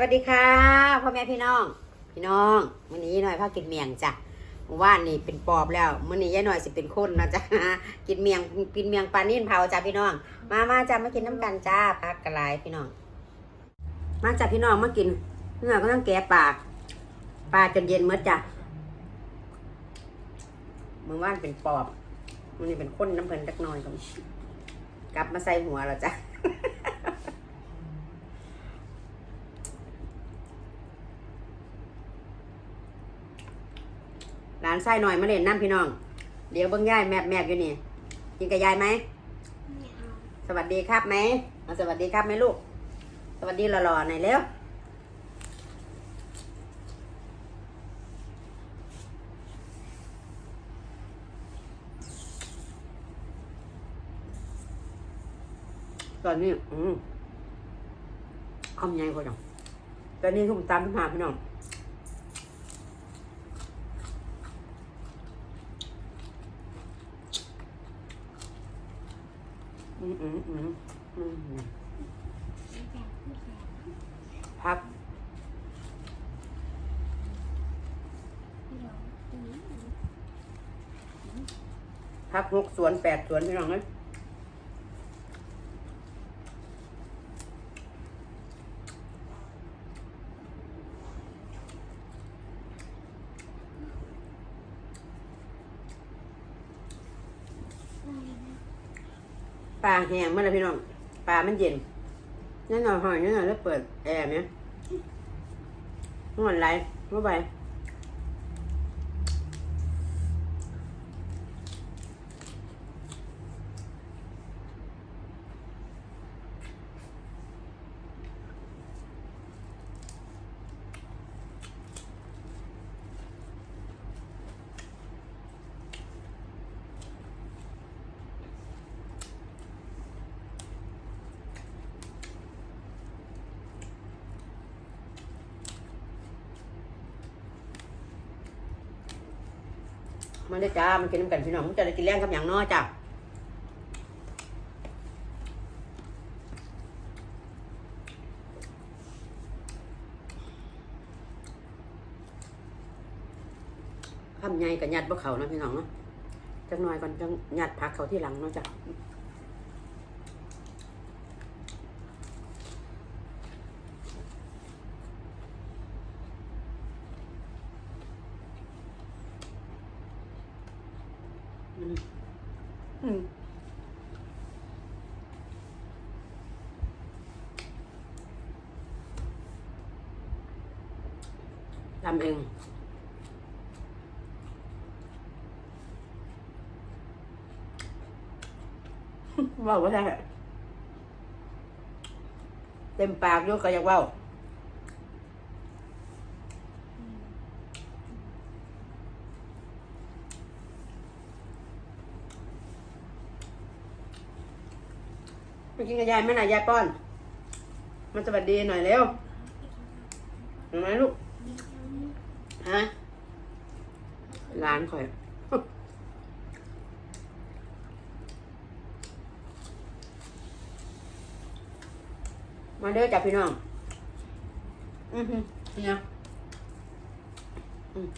สวัสดีค่ะพ่อแม่พี่น้อง พี่น้องวันนี้หน่อยพากินเมียงจ้ะเมื่านนี่เป็นปอบแล้วมื้อนี้ยายหน่อยสิเป็นคนนะจ๊ะกินเมียงกินเมียงปลานิ่นเผาจ้ะพี่น้อง มามาจ้ะมากินน้ำกันจ้าพักกระไรพี่น้อง มาจ้ะพี่น้องมากินเนื้อก็ต้องแกะปลาปลาจนเย็นเมื่อจ้ะมือวานเป็นปอบมื้อนี้เป็นคนน้ำเพลินจักน่อยก็กลับมาใส่หัวแล้วจ้ะ หานไส้หน่อยมาเล่นน้ำพี่น้อง เดี๋ยวเบิ้งยายแมบแมบอยู่นี่กินกับยายไหมสวัสดีครับไหมสวัสดีครับไหมลูก สวัสดีหล่อๆหน่อยเร็วตอนนี้อืมคำใหญ่กว่าจังตอนนี้ทุ่มตามทุ่มหาพี่น้อง อืมอืมอืมอืม พักพักหกสวนแปดสวนพี่น้องเลยปลา แห้งเมื่อไรพี่น้องปลามันเย็นนั่นหน่อยหอยนั่นหน่อยแล้วเปิดแอร์ไหมนอนไรเมื่อไป มันได้จ้ามันกินน้ำกันพี่น้องมันจะได้กินแรงกับอย่างน้อยจ้ะทำไงกับยัดบ่เขานะพี่น้องเนาะจังน้อยก่อนจังยัดพักเขาที่หลังเนาะจ้ะ อืมทำเองว่าว่าได้เต็มปากด้วยก็อยากว่า ไปกินกับยายไหมน่ะยายป้อนมาสวัสดีหน่อยเร็วเห็นไหมลูก ฮะ ร้านข่อย มาเด้อจ้ะพี่น้อง อือฮึเนี่ยอืม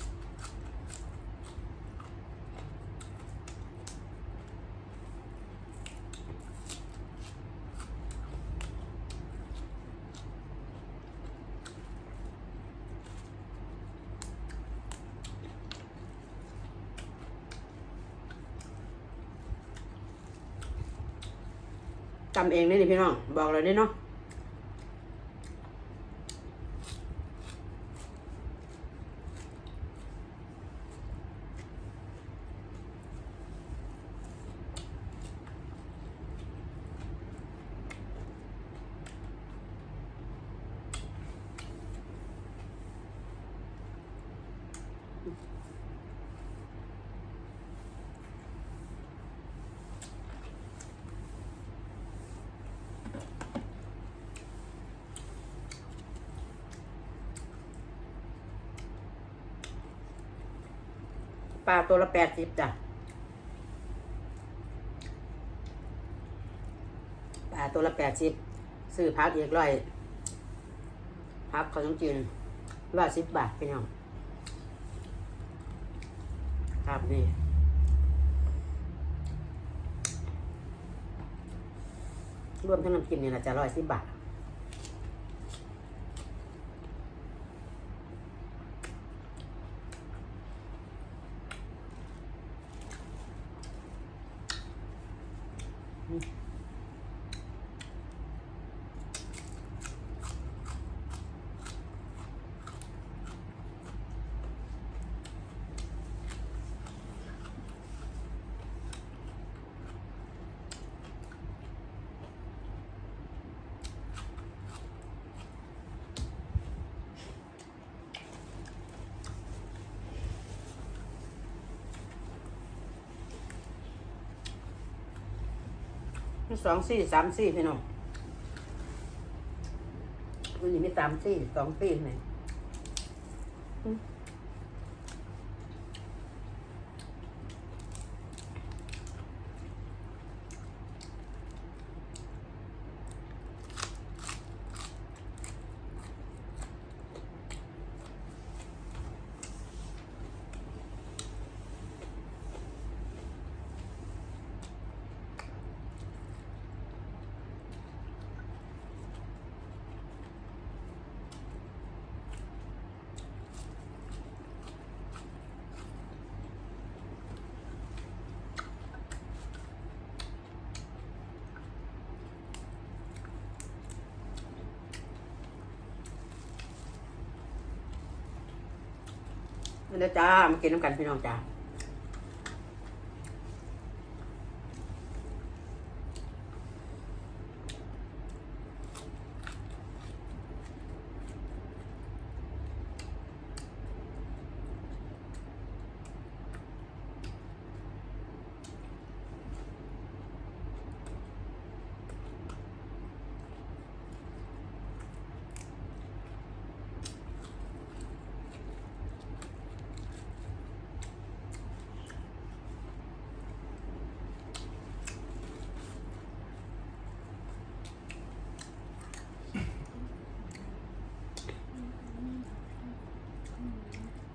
ำเองเลยนี่พี่น้อง บอกเลยนี่เนาะ ลาตัวละแปดสิบจ้ะปลาตัวละแปดสิบซื้อพักอีกร้อยพักขนมจีนร้อยสิบบาทพี่น้องครับนี่รวมทั้งน้ำจิ้มนี่นะจะร้อยสิบบาท สองซี่สามซี่พี่น้องวันนี้มีสามซี่สองซี่ไหม เด้อจ้ามากินน้ำกันพี่น้องจ้า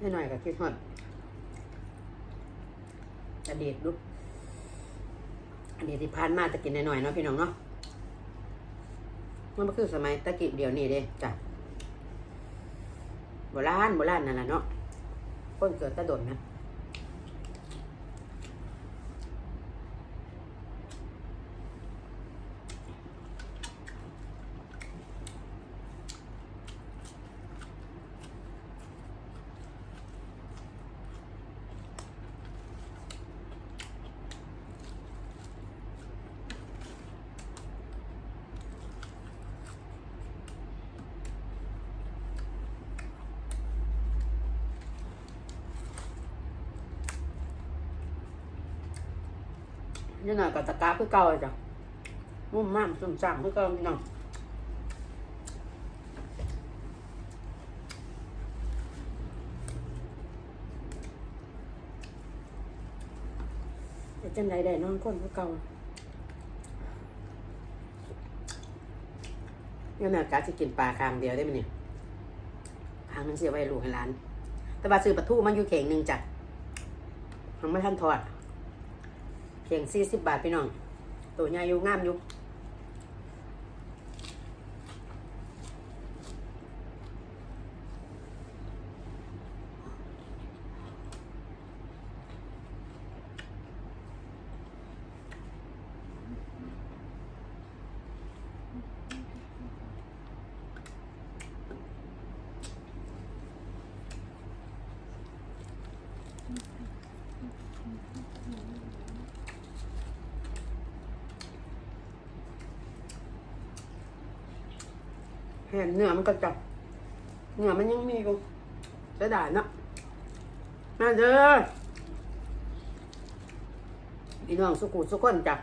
ให้หน่อยกับคิดฮอดอดีตลูกอดีตที่ผ่านมาตะกินหน่อยๆเนาะพี่น้องเนาะมันก็คือสมัยตะกินเดี๋ยวนี้เด้จ้ะโบราณโบราณนั่นแหละเนาะคนเกิดตะดนนะ นิดหน่อยก็ตะก้าคือเก่าเลยจ้ะมุ่มม่ามซุ่มซ่ามคือเก่าน้องจังใดได้นอนคนคือเก่าเนี่ยนะกาจะกินปลาคางเดียวได้ไหมเนี่ยคางนึงเสียไว้ลูกให้หลาน แต่ว่าซื้อปลาทูมาอยู่เข่งหนึ่งจ้ะยังไม่ทันทอด เพียงสี่สิบบาทพี่น้องตัวใหญ่อยู่งามอยู่ เห็นเนื้อมันก็จับเนื้อมันยังมีอยู่เสียดาเนาะมาเด้อพี่น้องสุกุสุกคนจ้ะ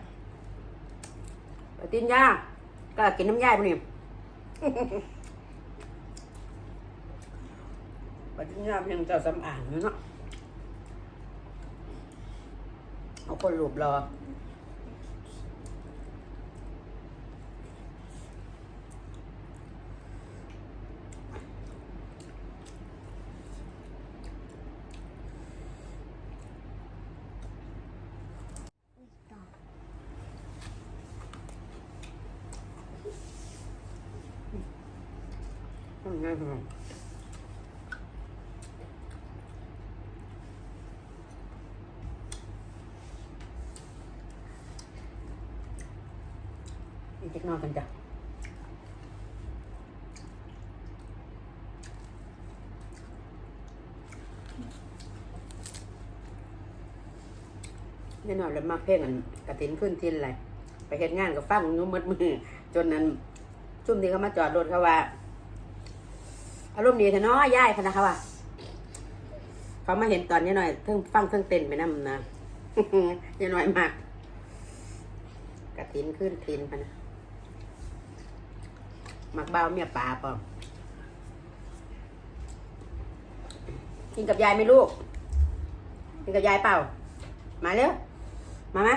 ปฏิญญาก็กินน้ำยายปะนี่ปฏิญญาเพียงเจ้าสำอางเนาะเอาคนรูปรอ ทำง่ายพี่น้องอีกเล็กน้อยกันจ้ะแน่นอนแล้วมาเพ่งอันกระตินขึ้นทินอะไรไปเฮ็ดงานกับฟังอยุ่มืดมือจนนั้นชุ่มนี้เขามาจอดรถเขาว่า อารมณ์ดีเถอเนาะย่ายพะนะคะว่าเขามาเห็นตอนนี้หน่อยเพิ่งฟังเพิ่งเต้นไปนั่นะยายน้อยมากกระตินขึ้นทินพะนะมักเบ้าเมียป่าปอมกินกับยายไหมลูกกินกับยายเปล่า มาเร็ว มาไหม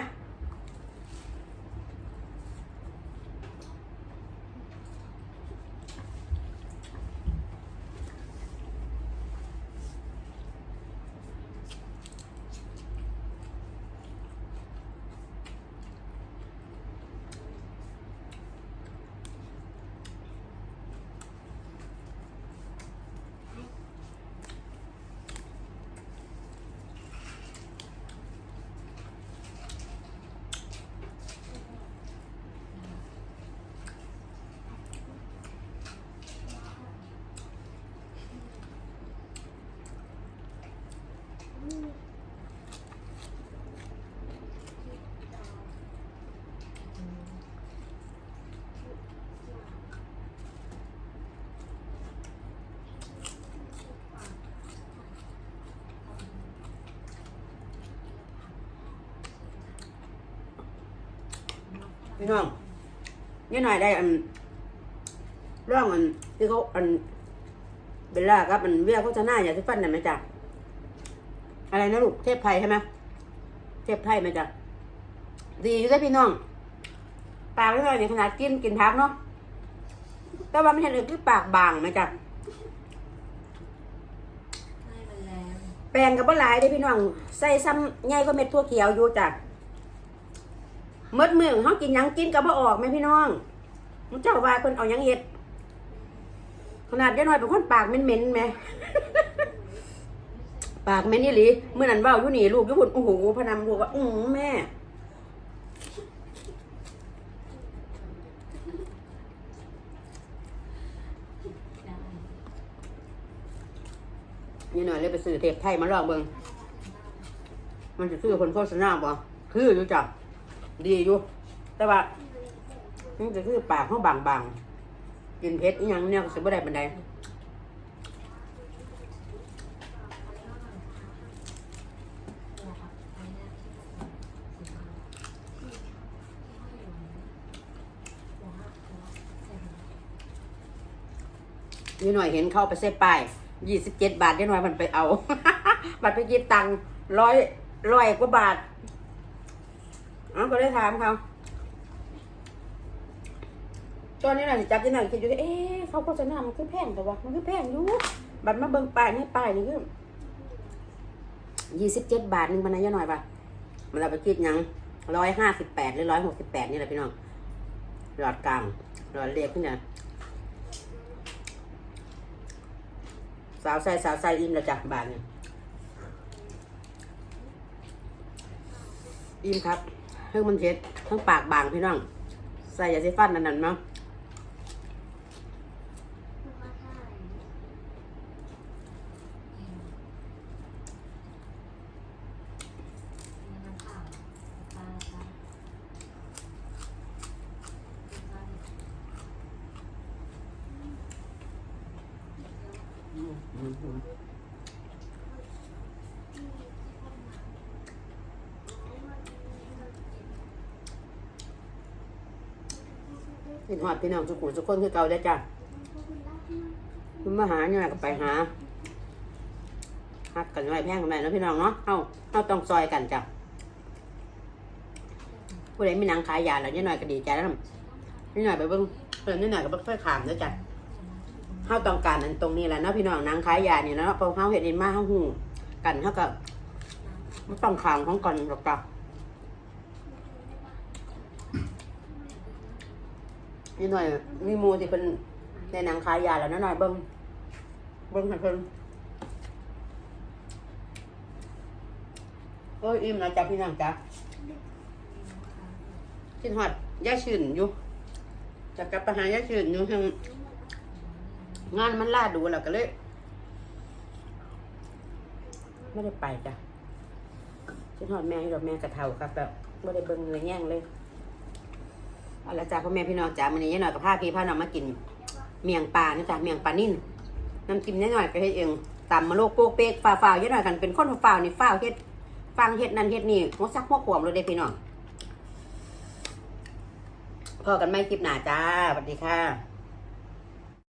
พี่น้องนี่หน่อยได้อันร่องอันที่เขาอันเบลล่าครับมันเวียโฆษณาอย่าที่ฟันน่ะไหมจ๊ะอะไรนะลูกเทพไทยใช่ไหมเทพไทยไหมจ๊ะดีอยู่ได้อพี่น้องปากไม่น้อยในขนาดกินกินพักเนาะแต่ว่ามันเห็นเลยคือปากบางไหมจ๊ะไม่มันแรงแปลงกับบ่หลายได้อพี่น้อง ใส่ซ้ำใหญ่ก็เม็ดทั่วเขียวอยู่จ้ะ เมื่อมือเขากินยังกินกับบ่ออกไหมพี่น้องมึงเจ้าว่าคนเอายังเห็ด ขนาดยายน้อยเป็นคนปากเหม็นๆไหมปากเหม็นนี่หลีเมื่อนั้นเว่าอยู่นี่ลูกอยุบุ่นโอ้โหพะนำลูกว่าอือแม่ยายน้อยเลยไปซื้อเทปไทยมาลองเบิงมันจะซื้อคนโฆษณาบ่คืออยู่จ้ะ ดีอยู่ แต่ว่ามันจะคือปากเขาบางๆกินเผ็ดอีหยังเนี่ยก็สิบ่ได้ปานใดนี่หน่อยเห็นเข้าไปเส้ป้ายยี่สิบเจ็ดบาทนี่หน่อยมันไปเอาบัตรไปกินตังร้อยร้อยกว่าบาท อ้าก็ได้ถามเขาตอนนี้หน่อยจับยังหน่อยคิดอยู่ที่เอ๊ะเขาโฆษณามันคือแพงแต่ว่ามันคือแพงอยู่บัตรมาเบิ่งป้ายนี่ป้ายนี่คือยี่สิบเจ็ดบาทนึงพันนายหน่อยป่ะมันเอาไปคิดยังร้อยห้าสิบแปดหรือร้อยหกสิบแปดนี่แหละพี่น้องหลอดกลางหลอดเรียกขึ้นเนี่ยสาวใส่สาวใส่อิ่มล้วจ้ะบาทนี่อิ่มครับ เพิ่งมันเช็ดทั้งปากบางพี่น้อง ใส่ยาสีฟันนั่นนั่นเนาะ พี่หอดพี่น้องสุขุมสุขคนคือเก่าได้จ้ะคุณมาหาเนี่ยก็ไปหาฮักกันไว้แพงกันไปแล้วพี่น้องเนาะเฮาเฮาต้องซอยกันจ้ะผู้ใดมีหนังขายยาแล้วนี่หน่อยก็ดีใจแล้วนี่หน่อยไปเบิ่งเพิ่นนี่หน่อยก็บ่ค่อยขามเด้อจ้ะเฮาต้องการอันตรงนี้แหละเนาะพี่น้องนังขายยาเนี่ยเนาะพราะเฮาเฮ็ดเองมาเฮาฮู้กันเฮาก็บ่ต้องขามของก่อนหรอกจ้ะ นี่หน่อย มีหมูที่เป็นในหนังขายยาแล้วนะหน่อยเบิ้งเบิ้งให้เพิ่นโอ้ยอิ่มแล้วจ้ะพี่น้องจ้ะกินหอดย่าชื่นอยู่จะกลับไปหาย่าชื่นอยู่ทางงานมันล่าดูแล้วก็เลยไม่ได้ไปจ้ะกินหอดแม่ให้ดอกแม่กระเทาครับแบบไม่ได้เบิ้งเลยแย่งเลย เอาละจ้าพ่อแม่พี่น้องจ้ามื้อนี้ยายหน่อยกับพาพี่พาน้องมากิน เมียงปลานะจ้าเมียงปลานิ่นน้ำจิ้มนิดหน่อยก็เฮ็ดเองตำมาโลกโปกเป๊กฝ่าฝ่าวๆเยหน่อยกันเป็นคนฝ่าวนี่ฝ่าวเฮ็ดฟังเฮ็ดนั่นเฮ็ดนี่หัวซักหัวขวมเลยเด้พี่น้องพอกันไม่คลิปหน้าจ้าสวัสดีค่ะ